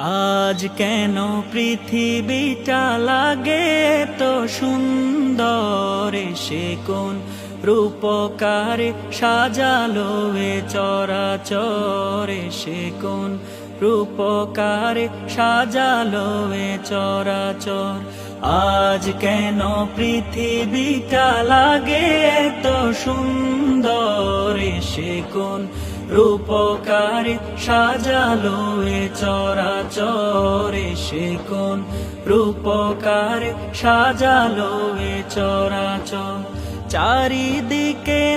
আজ কেন পৃথিবীটা লাগে তো সুন্দর? সে কোন রূপকারে সাজালো চরাচরে? সে কোন রূপকারে সাজালো এ চরাচর। আজ কেন পৃথিবীটা লাগে তো সুন্দর? সে কোন রূপকারে সাজালো এ চরাচরে। সে কোন রূপকারে সাজালো এ চরাচর। চারিদিকে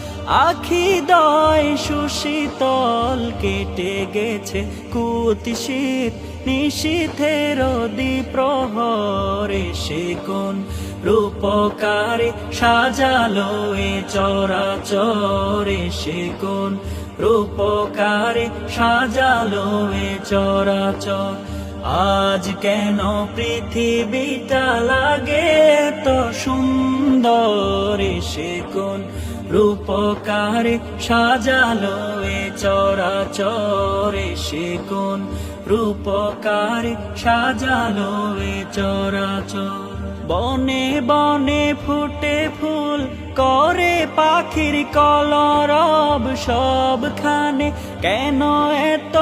আখি দয় সুশীতল কেটে গেছে কুতিশীত নিশীথের প্রহরে সে কোন রূপকারে সাজালো এ চরাচরে সে কোন রূপকারে সাজালো এ চরাচর। আজ কেন পৃথিবীটা লাগে তো সুন্দর সে কোন রূপকারে সাজালো এ চরাচরে সে কোন রূপকারে সাজালো এ চরাচর। বনে বনে ফুটে ফুল করে পাখির কলরব সবখানে। কেন এত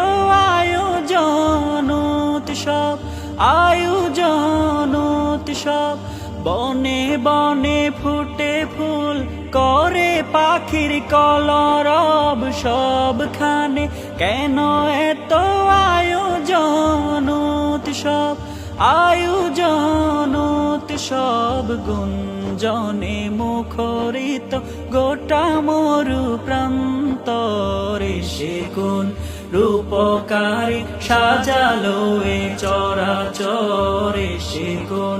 আয়োজন উৎসব আয়োজন উৎসব? বনে বনে ফুটে ফুল করে পাখির কলরব সবখানে। কেন এত আয়োজন উৎসব? আয়োজন উৎসব গুঞ্জনে মুখরিত গোটা মরু প্রান্তরে সে গুণ রূপকারে সাজালো এ চরাচরে সে গুণ